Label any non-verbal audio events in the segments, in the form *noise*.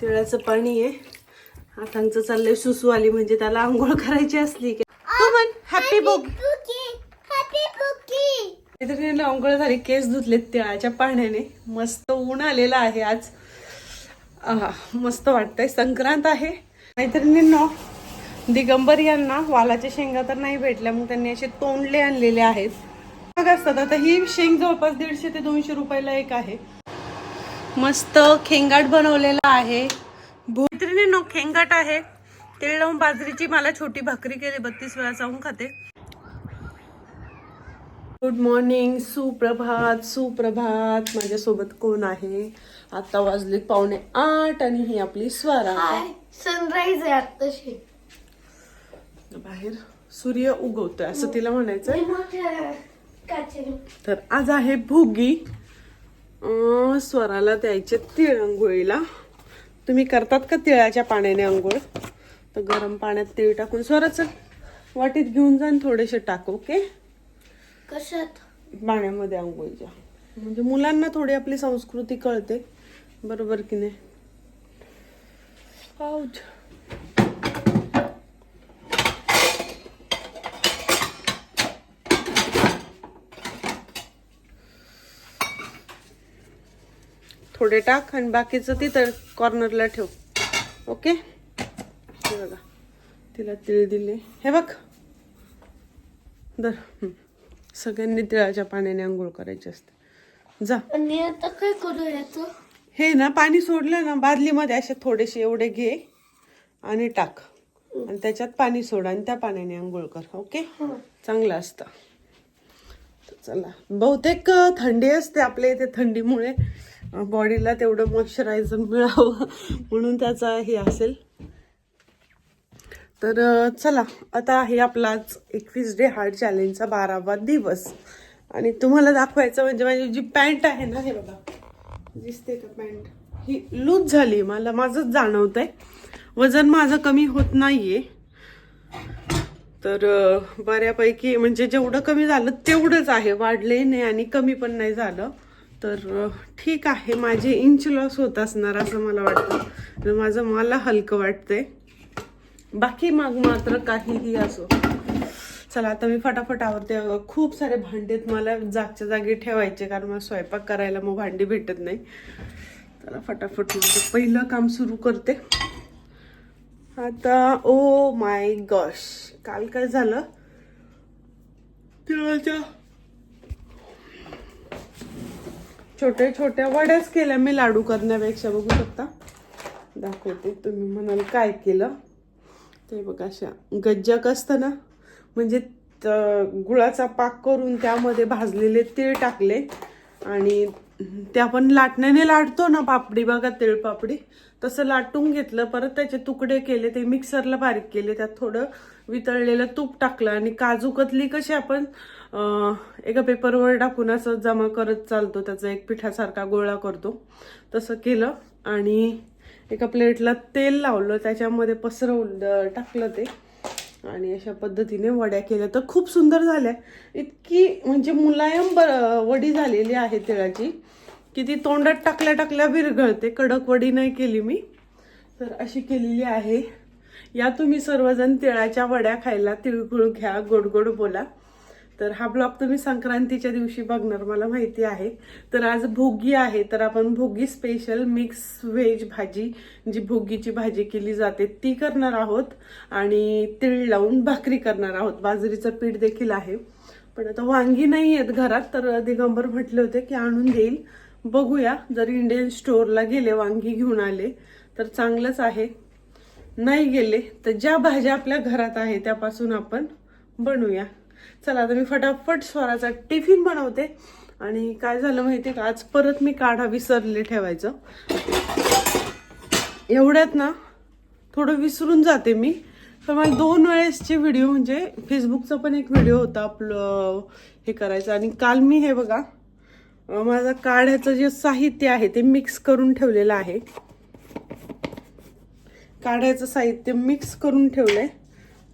तिळाचं पाणी आहे. आठांचं चाललंय सुसू आली म्हणजे त्याला आंघोळ करायची असली की. तू म्हण हॅपी बोग मैत्रिणीला आंघोळ झाली केस धुतलेत तिळाच्या पाण्याने. मस्त ऊन आलेलं आहे आज. आहा, मस्त वाटतंय. संक्रांत आहे. मैत्रिणींनो दिगंबर यांना वालाच्या शेंगा तर नाही भेटल्या मग त्यांनी असे तोंडले आणलेले आहेत. महाग असतात आता ही शेंग जवळपास दीडशे ते दोनशे रुपयाला एक आहे. मस्त खेंगाट बनवलेला आहे. मैत्रिणींनो खेंगाट आहे. तेल लावून बाजरीची मला छोटी भाकरी केली बत्तीस वेळा जाऊन खाते. गुड मॉर्निंग सुप्रभात सुप्रभात. माझ्यासोबत कोण आहे? आता वाजले पावणे आठ आणि ही आपली स्वरा सनराईज आहे आत्ताशी. बाहेर सूर्य उगवतोय असं तिला काचेने. तर आज आहे भोगी. स्वराला द्यायचे तिळ अंघोळीला तुम्ही करतात का तिळाच्या पाण्याने अंघोळ तर गरम पाण्यात तीळ टाकून स्वराचं वाटीत घेऊन जा आणि थोडेसे टाक ओके? कशात? पाण्यामध्ये आंघोळीच्या म्हणजे मुलांना थोडी आपली संस्कृती कळते. बरोबर की नाही? थोडे टाक आणि बाकीचं तिथं कॉर्नरला ठेव. ओके हे बघा. तिला तिळ दिले. हे बघ. दर. हं. सगळ्यांनी तिळाच्या पाण्याने आंघोळ करायची असते. जा. आणि आता काय करू याचं? हे ना पाणी सोडलं ना बादलीमध्ये असे थोडेसे एवढे घे आणि टाक. आणि त्याच्यात पाणी सोड आणि त्या पाण्याने आंघोळ कर. ओके चांगलं असतं. चला. बहुतेक थंडी असते आपल्या इथे थंडीमुळे. बॉडीला तेवढं मॉइश्चरायझर मिळावं म्हणून त्याचा हे असेल. तर चला आता आहे आपला आज एकवीस डे हार्ड चॅलेंजचा बारावा दिवस. आणि तुम्हाला दाखवायचं म्हणजे माझी जी पॅन्ट आहे ना हे बघा दिसते का पॅन्ट? ही लूज झाली मला माझंच जाणवत आहे वजन माझं कमी होत नाहीये. तर बऱ्यापैकी म्हणजे जेवढं कमी झालं तेवढंच आहे वाढले नाही आणि कमी पण नाही झालं. तर ठीक आहे माझे इंच लॉस होत असणार असं मला वाटतं. तर माझं मला हलकं वाटतंय. बाकी मग मात्र काहीही असो. चला आता मी फटाफट आवरते. खूप सारे भांडेत मला. जागच्या जागी ठेवायचे कारण मला स्वयंपाक करायला मग भांडी भेटत नाही. चला फटाफट पहिलं काम सुरू करते. आता ओ माय गॉश काल काय झालं? तिळाच्या छोट्या छोट्या वड्याच केल्या मी लाडू करण्यापेक्षा. बघू शकता? दाखवते. तुम्ही म्हणाल काय केलं? ते बघा अशा गज्जक असतं ना? म्हणजे त- गुळाचा पाक करून त्यामध्ये भाजलेले तीळ टाकले आणि ते आपण लाटण्याने लाटतो ना पापडी बघा तिळपापडी तसं लाटून घेतलं परत त्याचे तुकडे केले ते मिक्सरला बारीक केले त्यात थोडं वितळलेलं तूप टाकलं आणि काजू कतली कशी आपण एका पेपरवर टाकून असं जमा करत चालतो त्याचा एक पिठासारखा गोळा करतो. तसं केलं आणि एका प्लेटला तेल लावलं त्याच्यामध्ये पसरवलं टाकलं ते. आणि अशा पद्धतीने वड्या केल्या. तर खूप सुंदर झाल्या. इतकी म्हणजे मुलायम ब- वडी झालेली आहे तिळाची की ती तोंडात टाकल्या टाकल्या विरघळते. कडक वडी नाही केली मी. तर अशी केलेली आहे. या तुम्ही सर्वजण तिळाच्या वड्या खायला तिळगुळ घ्या गोड गोड बोला. तर हा ब्लॉग तुम्ही संक्रांतीच्या दिवशी बघणार मला माहिती आहे. तर आज भोगी आहे तर आपण भोगी स्पेशल मिक्स व्हेज भाजी जी भोगीची भाजी केली जाते ती करणार आहोत. आणि तीळ लावून भाकरी करणार आहोत. बाजरीचं पीठ देखील आहे. पण आता वांगी नाही आहेत घरात तर दिगंबर म्हटले होते की आणून देईल. बघूया जर इंडियन स्टोअरला गेले वांगी घेऊन आले तर चांगलंच आहे. नाही गेले तर ज्या भाज्या आपल्या घरात आहे त्यापासून आपण बनवूया चला आता मी फटाफट स्वराचा टिफिन बनवते. आणि काय झालं माहिती का? आज परत मी काढा विसरले ठेवायचं. एवढ्यात ना थोडं विसरून जाते मी. तर मला दोन वेळेसचे व्हिडिओ म्हणजे फेसबुकचा पण एक व्हिडिओ होता आपलं हे करायचं. आणि काल मी हे बघा माझं काढ्याचं जे साहित्य आहे ते मिक्स करून ठेवलेलं आहे. काढ्याचं साहित्य मिक्स करून ठेवलं आहे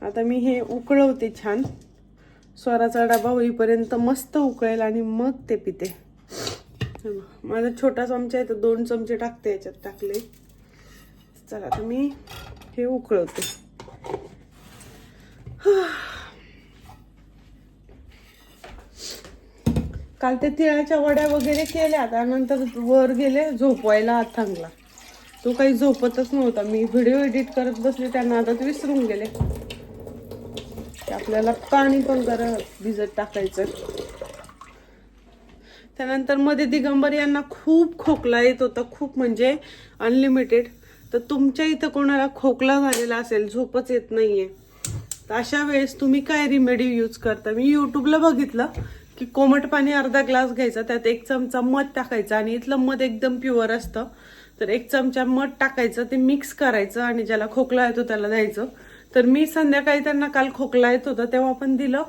आता मी हे उकळवते छान. स्वराचा डबा होईपर्यंत मस्त उकळेल आणि मग ते पिते. माझा छोटा चमचा आहे तर दोन चमचे टाकते याच्यात टाकले. चला आता मी हे उकळवते. काल ते तिळाच्या वड्या वगैरे केल्या त्यानंतर वर गेले झोपवायला हात थांबला. तो काही झोपतच नव्हता. मी व्हिडिओ एडिट करत बसले त्यांना आता विसरून गेले. आपल्याला पाणी पण जरा भिजत टाकायचं. त्यानंतरमध्ये दिगंबर यांना खूप खोकला येत होता खूप म्हणजे अनलिमिटेड तर तुमच्या इथं कोणाला खोकला झालेला असेल झोपच येत नाहीये. तर अशा वेळेस तुम्ही काय रिमेडी यूज करता? मी युट्यूबला बघितलं की कोमट पाणी अर्धा ग्लास घ्यायचा त्यात एक चमचा मध टाकायचा आणि इथलं मध एकदम प्युअर असतं. तर एक चमचा मध टाकायचं ते मिक्स करायचं आणि ज्याला खोकला येतो त्याला द्यायचं. तर मी संध्याकाळी त्यांना काल खोकला येत होता तेव्हा पण दिलं.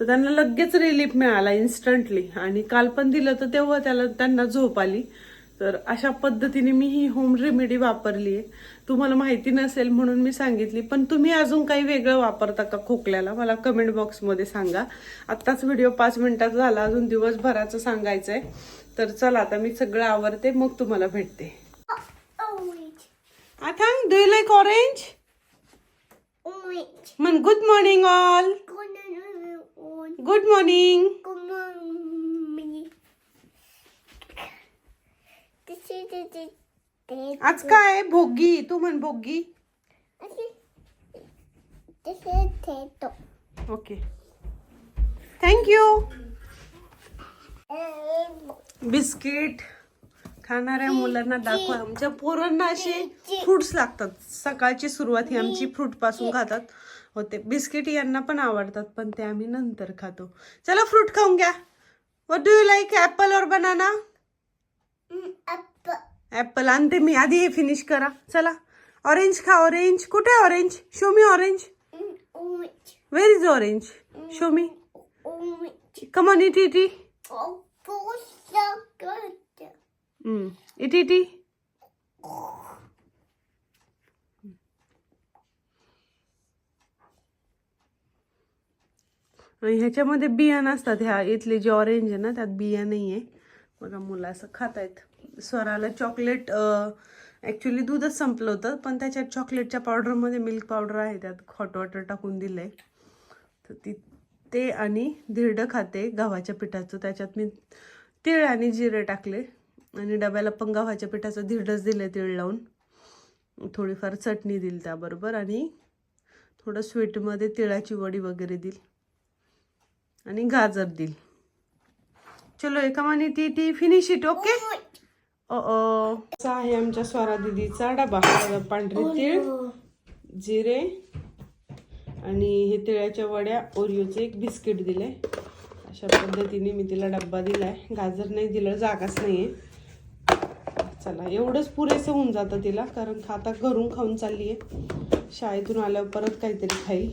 तर त्यांना लगेच रिलीफ मिळाला इन्स्टंटली आणि काल पण दिलं तर तेव्हा त्याला त्यांना झोप आली. तर अशा पद्धतीने मी ही होम रेमेडी वापरली आहे तुम्हाला माहिती नसेल म्हणून मी सांगितली पण तुम्ही अजून काही वेगळं वापरता का खोकल्याला? मला कमेंट बॉक्समध्ये सांगा. आत्ताच व्हिडिओ पाच मिनिटाचा झाला अजून दिवसभराचं सांगायचं आहे तर चला आता मी सगळं आवरते मग तुम्हाला भेटते. आथांग do like orange Oh, wait. मन good morning all Good on. Good morning Good morning. This is the the the. आज काय भोगी तू म्हण भोगी This is potato. Okay thank you biscuit खाणाऱ्या मुलांना दाखवा. आमच्या पोरांना असे फ्रुट्स लागतात. सकाळची सुरुवात ही आमची फ्रूटपासून खातात. होते. बिस्किट यांना पण आवडतात पण ते आम्ही नंतर खातो. चला फ्रूट खाऊन घ्या. What do you like apple और बनाना. ऍपल आणते मी. आधी हे फिनिश करा. चला. ऑरेंज खा. ऑरेंज कुठे orange show me orange. Where is orange show me Orange. Come on eat eat Oh, so ह्याच्यामध्ये बिया नसतात. ह्या इथले जे ऑरेंज आहे ना त्यात बिया नाही आहे बघा मुलं असं खात आहेत स्वराला चॉकलेट ॲक्च्युली दूधच संपलं होतं पण त्याच्यात चॉकलेटच्या पावडरमध्ये मिल्क पावडर आहे त्यात हॉट वॉटर टाकून दिलं आहे तर ती ते आणि धिरडं खाते गव्हाच्या पिठाचं. त्याच्यात मी तीळ आणि जिरे टाकले. आणि डब्याला पण गव्हाच्या पिठाचं धिरडंच दिलं तीळ लावून. थोडीफार चटणी दिली त्याबरोबर आणि थोडं स्वीटमध्ये तिळाची वडी वगैरे दिल. आणि गाजर दिल. चलो एका माने ती ती फिनिश इट ओके असा आहे आमच्या स्वरा दिदीचा डबा पांढरे तीळ जिरे आणि हे तिळाच्या वड्या ओरिओचे एक बिस्किट दिले. अशा पद्धतीने मी तिला डब्बा दिलाय. गाजर नाही दिलं जागाच नाहीये. चला एवढंच पुरेसं होऊन जातं तिला कारण खाता घरून खाऊन चालली आहे शाळेतून आल्यावर परत काहीतरी खाईल.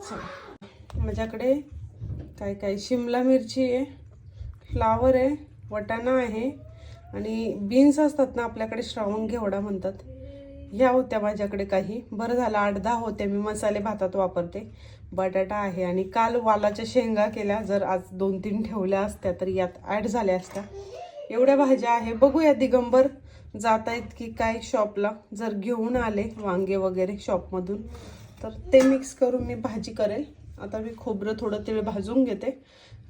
चला. माझ्याकडे काय काय? शिमला मिरची आहे फ्लावर आहे वटाणा आहे आणि बीन्स असतात ना आपल्याकडे श्रावण घेवडा म्हणतात. ह्या होत्या माझ्याकडे काही. बरं झालं आठ दहा होत्या. मी मसाले भातात वापरते. बटाटा आहे आणि काल वालाच्या शेंगा केल्या. जर आज दोन तीन ठेवल्या असत्या तर यात ॲड झाल्या असत्या. एवढ्या भाज्या आहे. बघूया दिगंबर जात आहेत की काय शॉपला जर घेऊन आले वांगे वगैरे शॉपमधून तर ते मिक्स करून मी भाजी करेल. आता मी खोबरं थोडं तीळ भाजून घेते.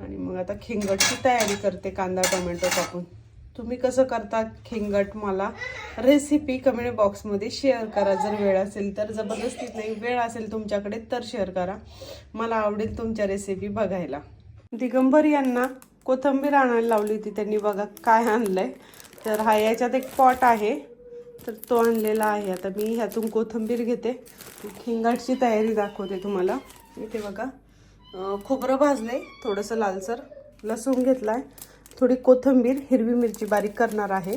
आणि मग आता खिंगटची तयारी करते कांदा टोमॅटो टाकून तुम्ही कसं करता खिंगट मला रेसिपी कमेंट बॉक्समध्ये शेअर करा. जर वेळ असेल तर जबरदस्तीत नाही वेळ असेल तुमच्याकडे तर शेअर करा. मला आवडेल तुमच्या रेसिपी बघायला. दिगंबर यांना कोथंबीर आणायला लावली होती त्यांनी. बघा काय आणलंय. तर हा याच्यात एक पॉट आहे. तर तो आणलेला आहे. आता मी ह्यातून कोथंबीर घेते. खिंगाटची तयारी दाखवते तुम्हाला. इथे बघा. खोबरं खोबरं भाजले थोडंसं लालसर लसूण घेतलाय. थोडी कोथंबीर हिरवी मिरची बारीक करणार आहे.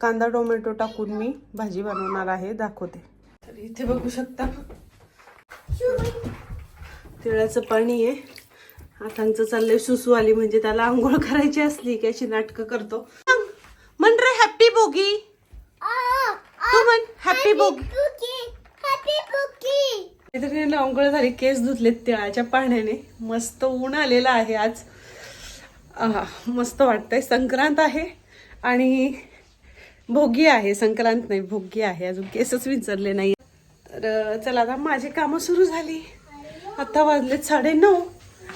कांदा टोमॅटो टाकून मी भाजी बनवणार आहे. दाखवते. तर इथे बघू शकता. तिळाचं पाणी आहे. हातांचं चाललंय सुसू आली म्हणजे त्याला आंघोळ करायची असली की अशी नाटकं करतो. म्हण रे हॅप्पी बोगी तू म्हण हॅप्पी बोगी आंघोळ झाली केस धुतलेत तिळाच्या पाण्याने. मस्त ऊन आलेलं आहे आज. मस्त वाटतंय. संक्रांत आहे आणि भोगी आहे. संक्रांत नाही भोगी आहे. अजून केसच विचारले नाही तर चला आता माझी कामं सुरू झाली. आता वाजलेत साडे नऊ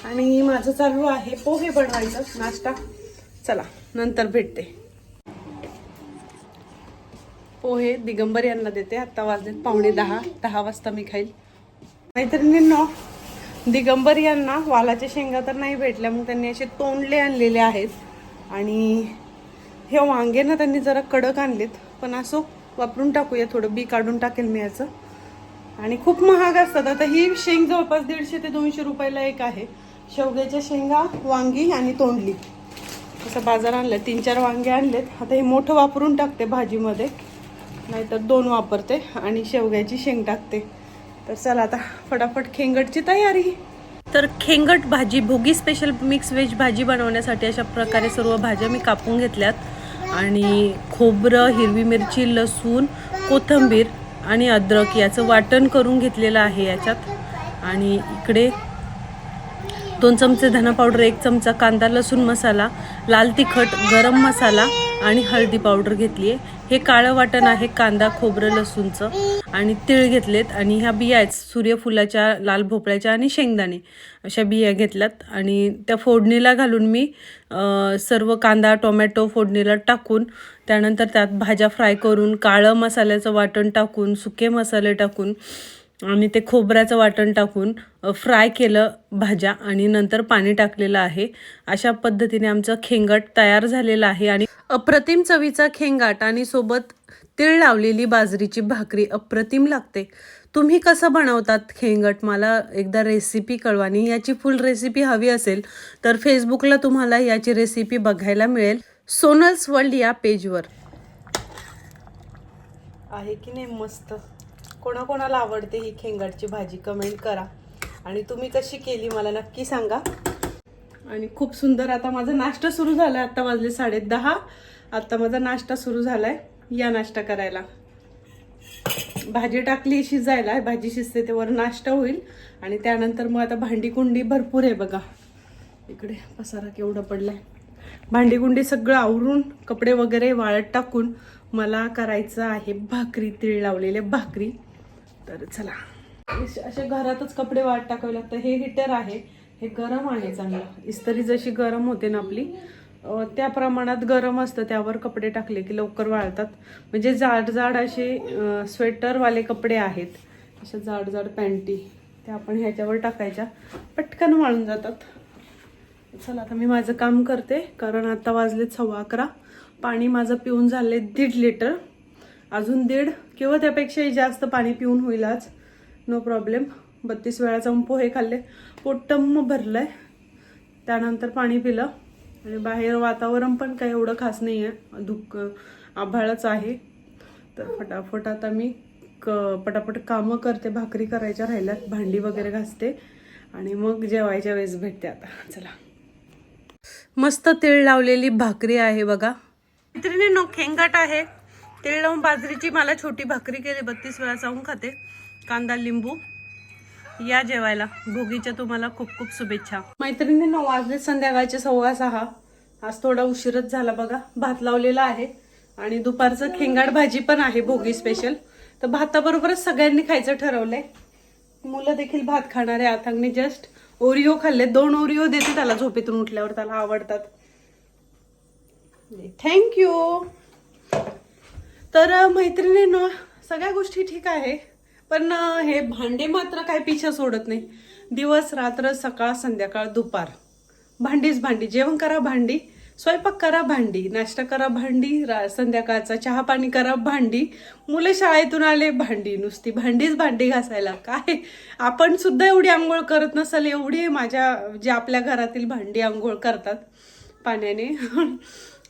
आणि माझं चालू आहे पोहे बनवायचं. नाश्ता. चला नंतर भेटते. पोहे दिगंबर यांना देते. आत्ता वाजलेत पावणे दहा. दहा वाजता मी खाईल. मैत्रिणींनो दिगंबर यांना वालाच्या शेंगा तर नाही भेटल्या मग त्यांनी असे तोंडले आणलेले आहेत. आणि हे वांगे ना त्यांनी जरा कडक आणलेत. पण असो वापरून टाकूया. थोडं बी काढून टाकेल मी याचं. आणि खूप महाग असतात. आता ही शेंग जवळपास दीडशे ते दोनशे रुपयाला एक आहे. शेवग्याच्या शेंगा वांगी आणि तोंडली. असं बाजार आणलं तीन चार वांगे आणलेत. आता हे मोठं वापरून टाकते भाजीमध्ये. नाहीतर दोन वापरते आणि शेवग्याची शेंग टाकते. तर चला आता फटाफट खेंगटची तयारी. तर खेंगट भाजी भोगी स्पेशल मिक्स व्हेज भाजी बनवण्यासाठी अशा प्रकारे सर्व भाज्या मी कापून घेतल्यात. आणि खोबरं हिरवी मिरची लसूण कोथिंबीर आणि अद्रक याचं वाटण करून घेतलेलं आहे याच्यात. आणि इकडे दोन चमचे धना पावडर एक चमचा कांदा लसूण मसाला लाल तिखट गरम मसाला आणि हळदी पावडर घेतली आहे हे काळं वाटण आहे कांदा खोबरं लसूणचं. आणि तीळ घेतलेत आणि ह्या बिया आहेत सूर्यफुलाच्या लाल भोपळ्याच्या आणि शेंगदाणे. अशा बिया घेतल्यात आणि त्या फोडणीला घालून मी सर्व कांदा टोमॅटो फोडणीला टाकून त्यानंतर त्यात भाज्या फ्राय करून काळं मसाल्याचं वाटण टाकून सुके मसाले टाकून आणि ते खोबऱ्याचं वाटण टाकून फ्राय केलं भाज्या आणि नंतर पाणी टाकलेलं आहे. अशा पद्धतीने आमचं खेंगट तयार झालेलं आहे आणि अप्रतिम चवीचा खेंगाट आणि सोबत तीळ लावलेली बाजरीची भाकरी अप्रतिम लागते. तुम्ही कसं बनवतात खेंगट? मला एकदा रेसिपी कळवा आणि याची फुल रेसिपी हवी असेल तर फेसबुकला तुम्हाला याची रेसिपी बघायला मिळेल. सोनल्स वर्ल्ड या पेजवर आहे की नाही मस्त? कोणाकोणाला आवडते ही खेंगाटची भाजी कमेंट करा. आणि तुम्ही कशी केली मला नक्की सांगा. आणि खूप सुंदर आता माझा नाश्ता सुरू झालाय. आता वाजले साडे दहा. आता माझा नाश्ता सुरू झालाय. या नाश्ता करायला. भाजी टाकली शिजायला. भाजी शिजते ते वर नाश्ता होईल. आणि त्यानंतर मग आता भांडीकुंडी भरपूर आहे बघा. इकडे पसारा केवढा पडलाय. आहे भांडीकुंडी सगळं आवरून कपडे वगैरे वाळत टाकून मला करायचं आहे भाकरी तीळ लावलेले भाकरी. तर चला. असे घरातच कपडे वाळत टाकावे लागतं हे हिटर आहे. हे गरम आहे चांगलं. इस्त्री जशी गरम होते ना आपली त्या प्रमाणात गरम असतं. त्यावर कपडे टाकले की लवकर वाळतात. म्हणजे जाड जाड असे स्वेटरवाले कपडे आहेत. अशा जाड जाड पॅन्टी त्या आपण ह्याच्यावर टाकायच्या. पटकन वाळून जातात. चला आता मी माझं काम करते. कारण आता वाजलेत सव्वा अकरा. पाणी माझं पिऊन झाले दीड लिटर. अजून दीड किंवा त्यापेक्षाही जास्त पाणी पिऊन होईल आज? नो प्रॉब्लेम बत्तीस वेळा जाऊन पोहे खाल्ले. पोटम भरलं भरलंय. त्यानंतर पाणी पिलं. आणि बाहेर वातावरण पण काही एवढं खास नाही आहे धुक आभाळच आहे. तर फटाफट आता मी क पटापट कामं करते. भाकरी करायच्या राहिल्यात. भांडी वगैरे घासते. आणि मग जेवायच्या वेळेस भेटते आता. चला. मस्त तीळ लावलेली भाकरी आहे बघा. मैत्रिणी नो खेंगाट आहे. तेल लावून बाजरीची मला छोटी भाकरी केली बत्तीस वेळा जाऊन खाते. कांदा लिंबू. या जेवायला. भोगीच्या तुम्हाला खूप खूप शुभेच्छा. मैत्रिणी नऊ वाजले संध्याकाळचे सव्वा सहा. आज थोडा उशीरच झाला बघा. भात लावलेला आहे. आणि दुपारचं खेंगाड भाजी पण आहे भोगी स्पेशल तर भाताबरोबरच सगळ्यांनी खायचं ठरवलंय. मुलं देखील भात खाणारे आथांगने जस्ट ओरिओ खाल्ले. दोन ओरिओ देते त्याला झोपेतून उठल्यावर. त्याला आवडतात. थँक्यू तर मैत्रिणीनं सगळ्या गोष्टी ठीक आहे पण हे भांडे मात्र काय पिछा सोडत नाही. दिवस रात्र सकाळ संध्याकाळ दुपार. भांडीच भांडी. जेवण करा भांडी स्वयंपाक करा भांडी नाश्ता करा भांडी रा संध्याकाळचा चहा पाणी करा भांडी. मुलं शाळेतून आले भांडी नुसती भांडीच भांडी घासायला. काय? आपण सुद्धा एवढी आंघोळ करत नसाल एवढी माझ्या जे आपल्या घरातील भांडी आंघोळ करतात पाण्याने.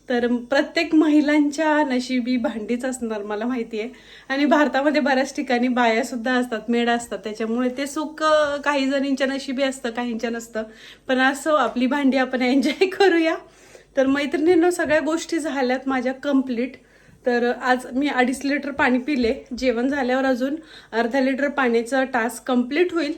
तर प्रत्येक महिलांच्या नशिबी भांडीच असणार मला माहिती आहे आणि भारतामध्ये बऱ्याच ठिकाणी बाया सुद्धा असतात मेड असतात. त्याच्यामुळे ते सुख काही जणींच्या नशिबी असतं काहींच्या नसतं. पण असं आपली भांडी आपण एन्जॉय *laughs* करूया. तर मैत्रिणींनो सगळ्या गोष्टी झाल्यात माझ्या कंप्लीट तर आज मी अडीच लिटर पाणी पिले. जेवण झाल्यावर अजून अर्धा लिटर पाण्याचा टास्क कंप्लीट होईल.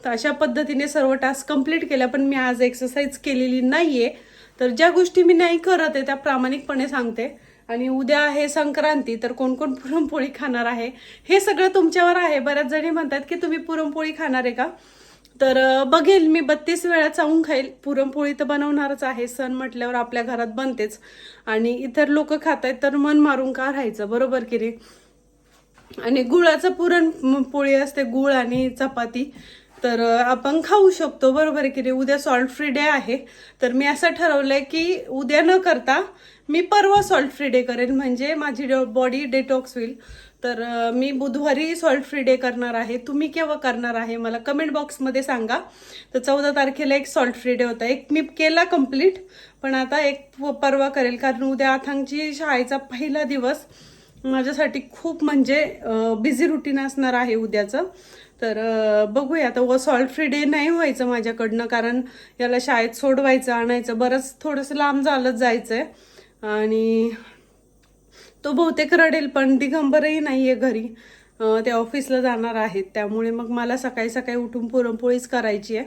तर अशा पद्धतीने सर्व टास्क कंप्लीट केल्या पण मी आज एक्सरसाइज केलेली नाही आहे तर ज्या गोष्टी मी नाही करत आहे त्या प्रामाणिकपणे सांगते. आणि उद्या आहे संक्रांती तर कोण कोण पुरणपोळी खाणार आहे हे सगळं तुमच्यावर आहे. बऱ्याच जणी म्हणतात की तुम्ही पुरणपोळी खाणार आहे का? तर बघेल मी बत्तीस वेळा चावून खाईल. पुरणपोळी तर बनवणारच आहे. सण म्हटल्यावर आपल्या घरात बनतेच. आणि इतर लोक खात आहेत तर मन मारून का राहायचं? बरोबर की रे आणि गुळाचं पुरण पोळी असते गुळ आणि चपाती. तर आपण खाऊ शकतो. बरोबर आहे की रे उद्या सॉल्ट फ्री डे आहे. तर मी असं ठरवलंय की उद्या न करता मी परवा सॉल्ट फ्री डे करेन. म्हणजे माझी बॉडी डेटॉक्स होईल. तर मी बुधवारी सॉल्ट फ्री डे करणार आहे. तुम्ही केव्हा करणार आहे मला कमेंट बॉक्समध्ये सांगा. तर चौदा तारखेला एक सॉल्ट फ्री डे होता. एक मी केला कंप्लीट पण आता एक परवा करेल. कारण उद्या आथांगची शाळेचा पहिला दिवस. माझ्यासाठी खूप म्हणजे बिझी रुटीन असणार आहे उद्याचं. तर बघूया. आता व सॉल्ट फ्री डे नाही व्हायचं माझ्याकडनं कारण याला शाळेत सोडवायचं आणायचं. बरंच थोडंसं लांब झालंच आहे आणि तो बहुतेक रडेल पण दिगंबरही आहे घरी. ते ऑफिसला जाणार आहेत. त्यामुळे मग मला सकाळी सकाळी उठून पुरणपोळीच करायची आहे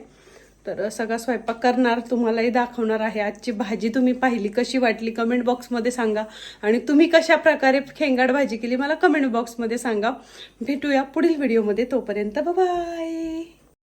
तर सगळा स्वयंपाक करणार तुम्हालाही दाखवणार आहे. आजची भाजी तुम्ही पाहिली कशी वाटली कमेंट बॉक्समध्ये सांगा. आणि तुम्ही कशा प्रकारे खेंगाड भाजी केली मला कमेंट बॉक्समध्ये सांगा. भेटूया पुढील व्हिडिओमध्ये तोपर्यंत बाय